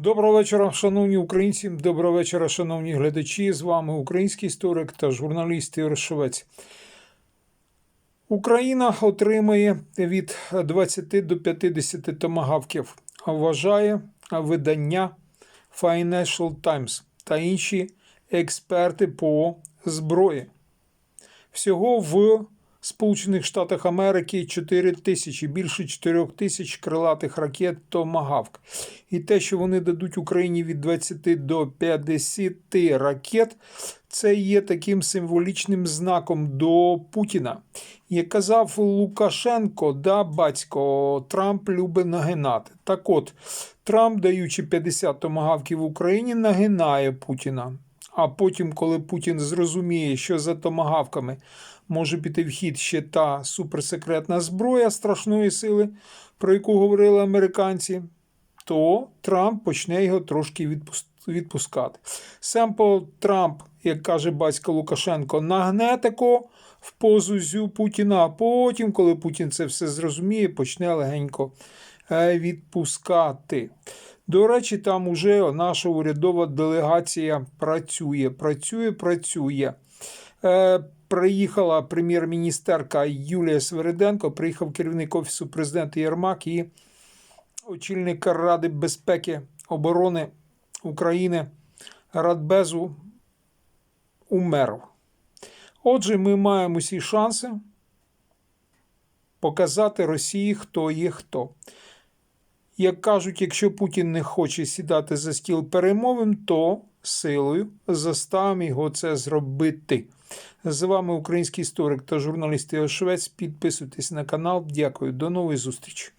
Доброго вечора, шановні українці. Доброго вечора, шановні глядачі. З вами український історик та журналіст Ігор Шевець. Україна отримає від 20 до 50 томагавків, вважає видання Financial Times та інші експерти по зброї. Всього в Сполучених Штатах Америки 4 тисячі, більше 4 тисяч крилатих ракет Томагавк. І те, що вони дадуть Україні від 20 до 50 ракет, це є таким символічним знаком до Путіна. Як казав Лукашенко, да, батько, Трамп любить нагинати. Так от, Трамп, даючи 50 томагавків Україні, нагинає Путіна. А потім, коли Путін зрозуміє, що за томагавками може піти в хід ще та суперсекретна зброя страшної сили, про яку говорили американці, то Трамп почне його трошки відпускати. Семпл Трамп, як каже батько Лукашенко, нагне тако в позу зю Путіна, а потім, коли Путін це все зрозуміє, почне легенько е, відпускати. До речі, там уже наша урядова делегація працює, працює, працює. Е, приїхала прем'єр-міністерка Юлія Свериденко, приїхав керівник Офісу президента Єрмак і очільник Ради безпеки оборони України Радбезу Умеров. Отже, ми маємо усі шанси показати Росії, хто є хто. Як кажуть, якщо Путін не хоче сідати за стіл перемовин, то силою заставимо його це зробити. З вами український історик та журналіст Іо Швець. Підписуйтесь на канал. Дякую. До нової зустрічі.